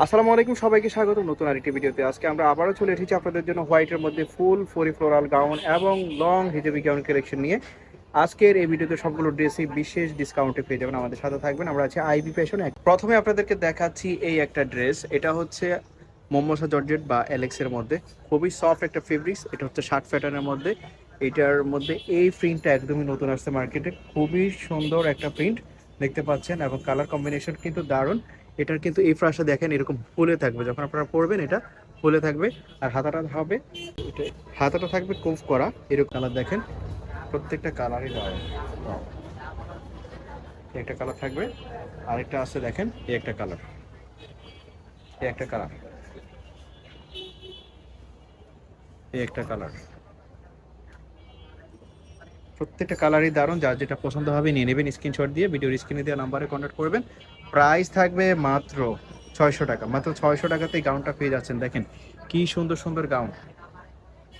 আসসালামু আলাইকুম, সবাইকে স্বাগত নতুন আরেকটি ভিডিওতে। আজকে আমরা আবারও চলে এসেছি আপনাদের জন্য হোয়াইটের মধ্যে ফুল ফরি ফ্লোরাল গাউন এবং লং হিজাবি গাউন কালেকশন নিয়ে। আজকের এই ভিডিওতে সবগুলো ড্রেসই বিশেষ ডিসকাউন্টে পেয়ে যাবেন। আমাদের সাথে থাকবেন আমরা আছি আইবি ফ্যাশনে প্রথমে আপনাদেরকে দেখাচ্ছি এই একটা ড্রেস। এটা হচ্ছে মোমোসা জর্জেট বা অ্যালেক্সের মধ্যে। খুবই সফট একটা ফেব্রিক্স এটা হচ্ছে শার্ট প্যাটার্নের মধ্যে। এটার মধ্যে এই প্রিন্টটা একদমই নতুন আসছে মার্কেটে খুবই সুন্দর একটা প্রিন্ট দেখতে পাচ্ছেন এবং কালার কম্বিনেশন কিন্তু দারুণ। এটার কিন্তু এই ফ্রাসটা দেখেন এরকম ফুলে থাকবে। যখন আপনারা পরবেন, এটা ফুলে থাকবে। আর হাতাটা হবে হাতাটা থাকবে কুফ করা। এরকম কালার দেখেন, প্রত্যেকটা কালারই দারুণ। একটা কালার থাকবে। আরেকটা আছে দেখেন, এই একটা কালার এই একটা কালার এই একটা কালার প্রত্যেকটা কালারই দারুণ, যার যেটা পছন্দ হবে নিয়ে নেবেন স্ক্রিনশট দিয়ে ভিডিওর স্ক্রিনে দেওয়া নাম্বারে কন্ট্যাক্ট করবেন। প্রাইস থাকবে মাত্র ছয়শো টাকা, মাত্র ছয়শো টাকাতে এই গাউনটা পেয়ে যাচ্ছেন। দেখেন কি সুন্দর সুন্দর গাউন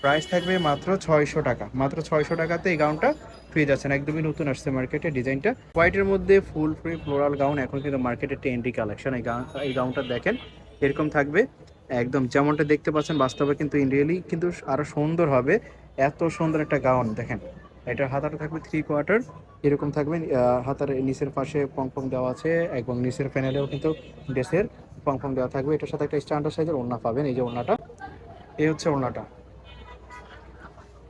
প্রাইস থাকবে মাত্র ছয়শো টাকা, মাত্র ছয়শো টাকাতে এই গাউনটা পেয়ে যাচ্ছেন। একদমই নতুন আসছে মার্কেটে ডিজাইনটা হোয়াইটের মধ্যে ফুল ফ্রি ফ্লোরাল গাউন এখন কিন্তু মার্কেটে টেন্ডি কালেকশন এই গাউন এই গাউনটা দেখেন, এরকম থাকবে। একদম যেমনটা দেখতে পাচ্ছেন, বাস্তবে কিন্তু ইন্ডিয়ালি কিন্তু আরও সুন্দর হবে। এত সুন্দর একটা গাউন দেখেন। এটার হাতাটা থাকবে থ্রি কোয়ার্টার এরকম থাকবে হাতার নিচের পাশে পং পং দেওয়া আছে এবং নিচের প্যানেলেও কিন্তু ড্রেসের পং দেওয়া থাকবে। এটার সাথে একটা স্ট্যান্ডার্ড সাইজের ওড়না পাবেন, এই যে ওড়নাটা। এই হচ্ছে ওড়নাটা।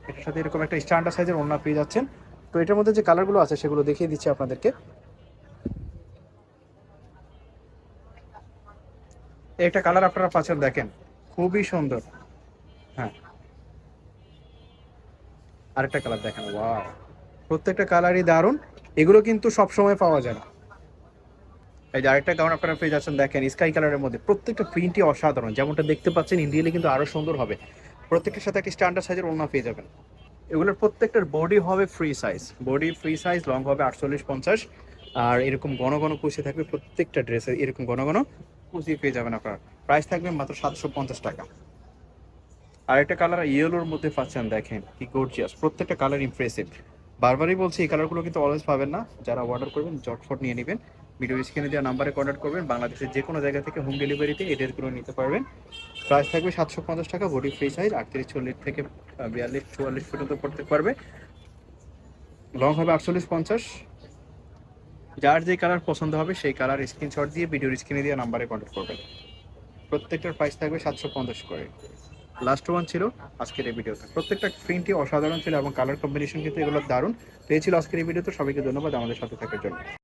এটার সাথে এরকম একটা স্ট্যান্ডার্ড সাইজের ওড়না পেয়ে যাচ্ছেন। তো এটার মধ্যে যে কালারগুলো আছে, সেগুলো দেখিয়ে দিচ্ছি আপনাদেরকে। একটা কালার আপনারা পাচ্ছেন, দেখেন। খুবই সুন্দর। হ্যাঁ। আরেকটা কালার দেখেন ওয়াও প্রত্যেকটা কালারই দারুণ, এগুলো কিন্তু সব সময় পাওয়া যায়। না এই যে আরেকটা গাউন আপনারা পেয়ে যাচ্ছেন, দেখেন স্কাই কালারের মধ্যে। প্রত্যেকটা প্রিন্টই অসাধারণ, যেমনটা দেখতে পাচ্ছেন ইন্ডিয়ালে কিন্তু আরও সুন্দর হবে। প্রত্যেকটার সাথে একটা স্ট্যান্ডার্ড সাইজের ওড়না পেয়ে যাবেন। এগুলোর প্রত্যেকটার বডি হবে free size body free size long হবে আটচল্লিশ পঞ্চাশ আর এরকম ঘন ঘন কুচি থাকবে প্রত্যেকটা ড্রেসের এরকম ঘন ঘন কুচি পেয়ে যাবেন আপনার। প্রাইস থাকবে মাত্র সাতশো পঞ্চাশ টাকা। আর একটা কালার ইয়েলোর মধ্যে পাচ্ছেন, দেখেন কি গর্জিয়াস প্রত্যেকটা কালার ইমপ্রেসিভ বারবারই বলছি, এই কালারগুলো কিন্তু অলওয়েজ পাবেন না। যারা অর্ডার করবেন, জটফট নিয়ে নেবেন। ভিডিও স্ক্রিনে দেওয়া নাম্বারে কন্ট্যাক্ট করবেন। বাংলাদেশের যে কোনো জায়গা থেকে হোম ডেলিভারিতে এই ড্রেসগুলো নিতে পারবেন। প্রাইস থাকবে সাতশো পঞ্চাশ টাকা বডি ফ্রি সাইজ আটত্রিশ, চল্লিশ থেকে বিয়াল্লিশ, চুয়াল্লিশ পর্যন্ত পড়তে পারবে। লং হবে আটচল্লিশ পঞ্চাশ। যার যে কালার পছন্দ হবে, সেই কালার স্ক্রিনশট দিয়ে ভিডিওর স্ক্রিনে দেওয়া নাম্বারে কন্ট্যাক্ট করবেন। প্রত্যেকটার প্রাইস থাকবে সাতশো পঞ্চাশ করে। লাস্ট ওয়ান ছিল আজকের এই ভিডিওতে প্রত্যেকটা প্রিন্টই অসাধারণ ছিল এবং কালার কম্বিনেশন কিন্তু এগুলো দারুণ। পেয়েছিল আজকের এই ভিডিওতে সবাইকে ধন্যবাদ আমাদের সাথে থাকার জন্য।